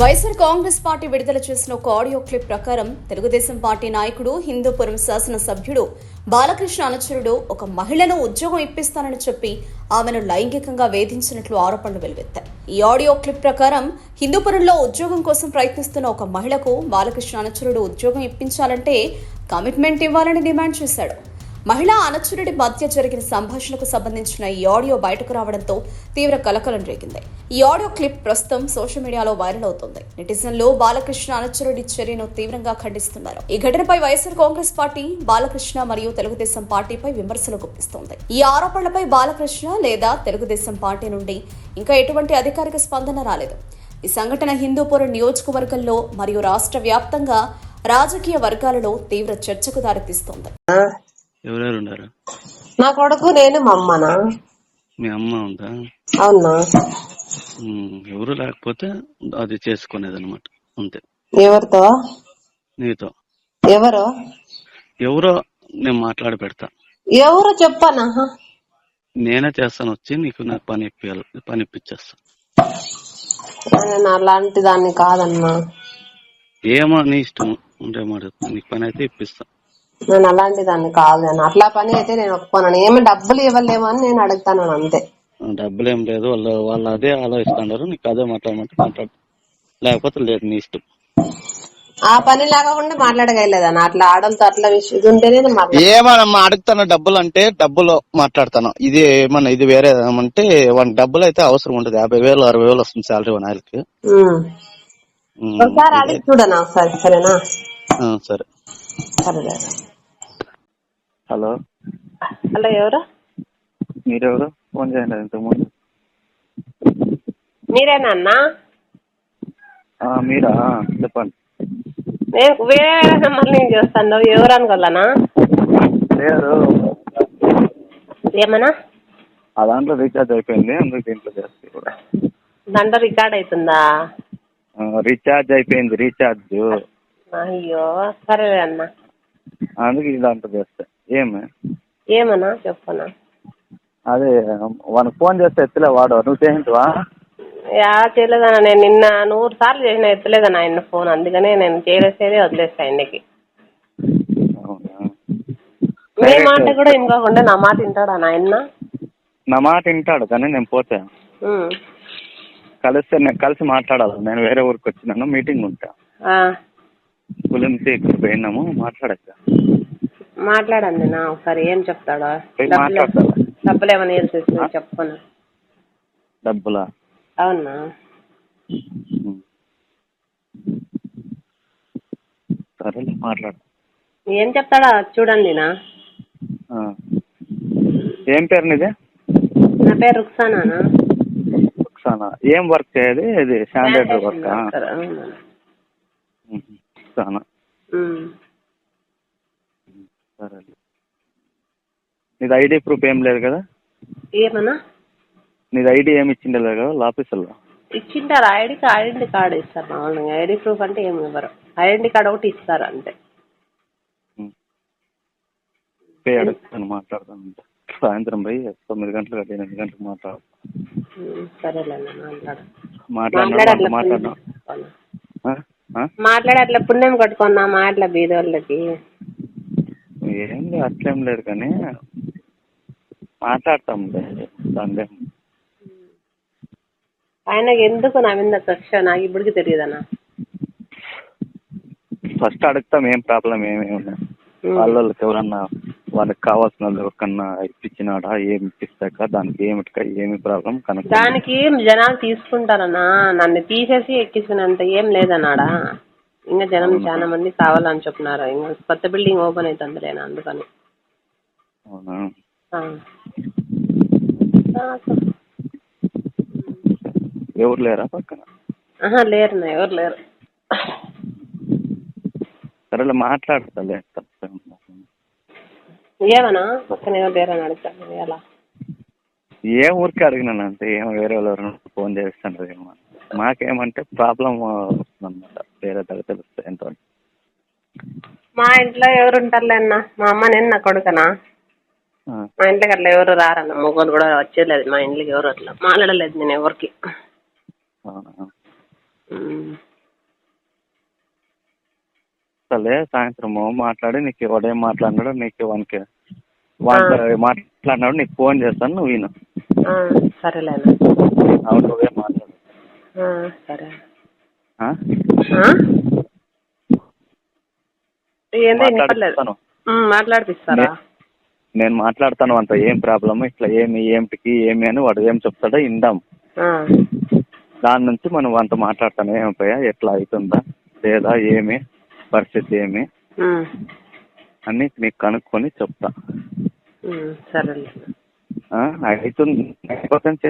YSR Congress party విడుదల చేసిన ఒక ఆడియో క్లిప్ ప్రకారం తెలుగుదేశం పార్టీ నాయకుడు హిందూపురం శాసన సభ్యుడు బాలకృష్ణ అనుచరుడు ఒక మహిళను ఉద్యోగం ఇప్పిస్తానని చెప్పి ఆమెను లైంగికంగా వేధించినట్లు ఆరోపణలు వెలువెత్తాయి. ఈ ఆడియో క్లిప్ ప్రకారం హిందూపురంలో ఉద్యోగం కోసం ప్రయత్నిస్తున్న ఒక మహిళకు బాలకృష్ణ అనుచరుడు ఉద్యోగం ఇప్పించాలంటే కమిట్మెంట్ ఇవ్వాలని డిమాండ్ చేశాడు. మహిళా అనుచరుడి మధ్య జరిగిన సంభాషణకు సంబంధించిన ఈ ఆడియో బయటకు రావడంతో తీవ్ర కలకలం రేగింది. ఈ ఆడియో క్లిప్ ప్రస్తుతం సోషల్ మీడియాలో వైరల్ అవుతోంది. నెటిజన్లు బాలకృష్ణ అనుచరుడి చర్యను తీవ్రంగా ఖండిస్తున్నారు. ఈ ఘటనపై వైఎస్ఆర్ కాంగ్రెస్ పార్టీ బాలకృష్ణ మరియు తెలుగుదేశం పార్టీపై విమర్శలు గుప్పిస్తోంది. ఈ ఆరోపణలపై బాలకృష్ణ లేదా తెలుగుదేశం పార్టీ నుండి ఇంకా ఎటువంటి అధికారిక స్పందన రాలేదు. ఈ సంఘటన హిందూపురం నియోజకవర్గంలో మరియు రాష్ట్ర వ్యాప్తంగా రాజకీయ వర్గాలలో తీవ్ర చర్చకు దారితీస్తోంది. ఎవరెవరు ఉన్నారు నా కొడుకు నేను మా అమ్మనా? మీ అమ్మ ఉందా? అవునా? ఉమ్, ఎవరు లేకపోతే అది చేసుకునేది అనమాట అంతే. ఎవరితో? నీతో. ఎవరు? ఎవరో నేను మాట్లాడి పెడతా. ఎవరు చెప్పనా? నేనే చేస్తాను వచ్చి నీకు నాకు పని ఇప్పియాలి పని ఇప్పించేస్తా నేను అలాంటి దాన్ని కాదన్నా. ఏమో నీ ఇష్టం ఉంటే మాట నీకు పని అయితే ఇప్పిస్తా. నేను అలాంటి దాన్ని కాదు నేను అట్లా పని అయితే నేను ఒప్పుకోను ఏమి డబ్బులు ఇవ్వలేమో అని నేను అడుగుతాను అంతే. డబ్బులు ఏం లేదు. వాళ్ళు వాళ్ళు అదే ఆలోచిస్తున్నారు. నీకు అదే మాట్లాడమంటే మాట్లాడు. లేకపోతే లేదు నీ ఇష్టం. ఆ పని లేకుండా మాట్లాడగలేదన్న. అట్లా ఆడలతో అట్లా విషయం ఇది ఉంటేనే ఏమన్నా అడుగుతాను డబ్బులు అంటే డబ్బులు మాట్లాడతాను. ఇది ఏమన్నా ఇది వేరే అంటే వానికి డబ్బులు అయితే అవసరం ఉంటుంది యాభై వేలు అరవై వేలు వస్తుంది శాలరీ వన్. ఉమ్, ఒకసారి అడిగి చూడనా ఒకసారి సరేనా? సరే సరే. హలో. హలో ఎవరు? మీరెవరు? ఫోన్ చేయండి ఇంతకుముందు మీరేనా అన్నా? ఆ, మీరా? చెప్పండి. నేను వేరే వేరే నెంబర్ నుంచి చూస్తాను? ఎవరు అనుకోవాలనా? లేదు. ఏమన్నా? ఆ దాంట్లో రీఛార్జ్ అయిపోయింది అందుకు దీంట్లో చేస్తే కూడా. దాంట్లో రికార్డ్ అవుతుందా? ఆ, రీఛార్జ్ అయిపోయింది రీఛార్జ్. అయ్యో సరే అన్న. అందుకు ఈ దాంట్లో చేస్తే. ఏమి? ఏమన్నా? చెప్పనా? అదే వానికి ఫోన్ చేస్తే ఎత్తలే వాడు. నువ్వు చేయించవా? యా చేయలేదన్న. నేను నిన్న నూరు సార్లు చేసిన ఎత్తలేదన్న ఆయన ఫోన్. అందుకనే నేను చేయలేసేదే వదిలేస్తా ఆయనకి. మీ మాట కూడా ఇంకోకుండా నా మాట వింటాడా నాయన నా మాట వింటాడు కానీ నేను పోతే. కలిస్తే నేను కలిసి మాట్లాడాలి. నేను వేరే ఊరికి వచ్చినాను మీటింగ్ ఉంటా. ఇక్కడ పోయినాము మాట్లాడచ్చా? మాట్లాడండి నా ఒకసారి ఏం చెప్తాడా. డబ్బులు ఏమైనా వేసేసి చెప్పను? డబ్బులా? అవునా? మాట్లాడు. ఏం చెప్తాడా చూడండి నా. ఏం పేరు నీది? నా పేరు రుక్సానా రుక్సానా? ఏం వర్క్ చేయది ఇది శానిటరీ వర్క్ రుక్సానా. సరేలే నీది ఐడి ప్రూఫ్ ఏం లేదు కదా? ఏమన్నా? నీది ఐడి ఏమి ఇచ్చిండే లేదు కదా ఆఫీసులో ఇచ్చింటారు ఐడి ఐడెంటి కార్డు ఇస్తారు మామూలుగా? ఐడి ప్రూఫ్ అంటే ఏమి ఇవ్వరు. ఐడెంటి కార్డు ఒకటి ఇస్తారు అంతే. పే అడుగుతాను మాట్లాడతాను సాయంత్రం పోయి తొమ్మిది గంటలకు అది ఎనిమిది గంటలకు మాట్లాడు. సరేలేండి మాట్లాడు. ఆ? ఆ? మాట్లాడి అట్లా పుణ్యం కట్టుకున్నా మాట్లా బీదోళ్ళకి. ఏం లేదు అట్లేం లేదు కానీ మాట్లాడతాం దాని ఆయనకి ఎందుకు నా మీద కక్ష? నాకు ఇప్పటికి తెలియదన్నా ఫస్ట్ అడుగుతాం ఏం ప్రాబ్లం ఏమేమి ఉన్నాయి వాళ్ళకి ఎవరన్నా వాళ్ళకి కావాల్సిన ఎవరికన్నా ఇప్పించినాడా ఏమి ఇప్పిస్తాక దానికి ఏమిటిక ఏమి ప్రాబ్లం కనుక దానికి జనాలు తీసుకుంటారన్నా? నన్ను తీసేసి ఎక్కించినంత ఏం లేదన్నాడా? ఇంకా జనం చాలా మంది కావాలని చెప్తున్నారు ఇంకా కొత్త బిల్డింగ్ ఓపెన్ అవుతుంది లేనా అందుకని. అవునా. ఎవరు లేరా పక్కన? ఆహా లేరు ఎవరు లేరు. సరేలే మాట్లాడతాలే. ఏమన్నా? పక్కన ఎవరు లేరు అని అడుగుతాను ఎలా? ఏ ఊరికి అడిగినాను అంతే ఏం వేరే వాళ్ళు ఫోన్ చేస్తుండ్రు ఏమో మాకేమంటే ప్రాబ్లం వస్తుందన్నమాట. వేరే దగ్గర తెలుస్తాయి ఎంతో. మా ఇంట్లో ఎవరు ఉంటారులే అన్న. మా అమ్మ నేను నా కొడుకనా? మా ఇంట్లోకి అట్లా ఎవరు రారన్న. మొగోళ్ళు కూడా వచ్చేది మా ఇంట్లోకి ఎవరు అట్లా మాట్లాడలేదు నేను ఎవరికి. చేస్తాలే సాయంత్రము మాట్లాడి నీకు ఎవడేం మాట్లాడినాడో నీకు వానికి వాడితో మాట్లాడినాడు నీకు ఫోన్ చేస్తాను నువ్వు విను. ఆ, సరేలేనా అవును నువ్వే సరే? ఏందో వినపడలేదు. మాట్లాడిపిస్తారా? నేను మాట్లాడతాను అంత ఏం ప్రాబ్లమ్ ఇట్లా ఏమి ఏమిటికి ఏమి అని వాడు ఏం చెప్తాడో ఇందాం దాని నుంచి మనం అంత మాట్లాడతాను ఏమైపోయా ఎట్లా అవుతుందా లేదా ఏమి? పరిస్థితి ఏమి? అని నీకు కనుక్కొని చెప్తా. ఆ, అవుతుంది పర్సెంట్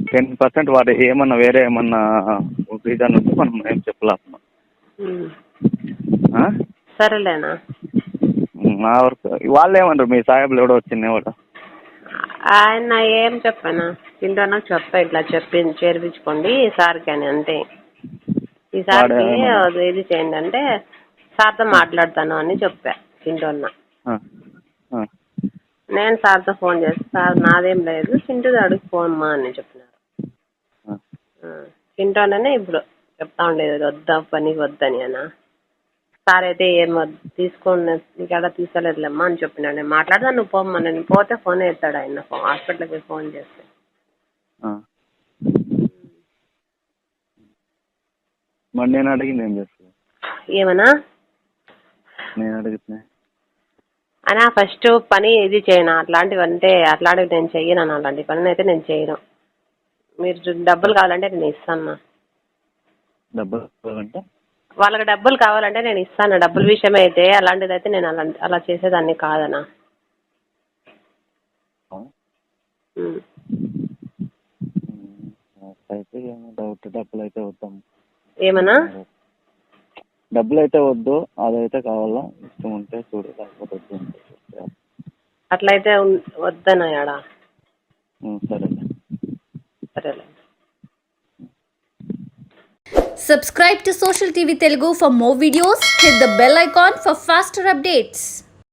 టెన్ పర్సెంట్ వాడు ఏమన్నా వేరే ఏమన్నా రీజన్ ఉంటే మనం ఏం చెప్పలేము? సరేలేనా? మా వరకు వాళ్ళు ఏమంటారు? మీ సాహెబ్లు ఎవడో వచ్చింది ఎవడో ఆయన ఏం చెప్పాను? చింటోనా చెప్పా ఇట్లా చెప్పి చేర్పించుకోండి సార్కి అని అంతే. ఈ సార్కి వాడు ఇది చేయండి అంటే సార్తో మాట్లాడతాను అని చెప్పా ఆ, నేను సార్తో ఫోన్ చేస్తే సార్ నాదేం లేదు చింటూ అడుగు ఫోన్ మా అని చెప్పినారు. చింటోననే ఇప్పుడు చెప్తా ఉండేది వద్దా పనికి వద్దని అన్న. సార్ అయితే ఏం తీసుకోండి నీకు ఎక్కడ తీసుకోలేదులేమ్మా అని చెప్పినాడు నేను మాట్లాడదాను నువ్వు పోమ్మా నేను పోతే ఫోన్ ఎత్తాడు ఆయన ఫోన్ హాస్పిటల్కి ఫోన్ చేస్తే. మరి నేను అడిగింది ఏం చేస్తాను ఏమన్నా? నేను అడిగితే? అనా ఫస్ట్ పని ఇది చేయను? అట్లాంటివి అంటే అట్లాంటివి నేను చెయ్యను అన్న అలాంటి పని అయితే నేను చేయను. మీరు డబ్బులు కావాలంటే నేను ఇస్తాను డబ్బులు కావాలంటే? వాళ్ళకి డబ్బులు కావాలంటే నేను ఇస్తాను డబ్బుల విషయమే అయితే అలాంటిది అయితే నేను అలా అలా చేసేదాన్ని కాదనా అయితే డౌట్ డబ్బులు అయితే వద్దాం. ఏమన్నా? డబ్బులు అయితే వద్దు అదైతే కావాలా? ఇష్టం ఉంటే చూడు లేకపోతే వద్దు అంటే చూడు. అట్లయితే ఉన్- వద్దనా యాడా ఉమ్, సరేలే సరేలే Subscribe to Social TV Telugu for more videos. Hit the bell icon for faster updates.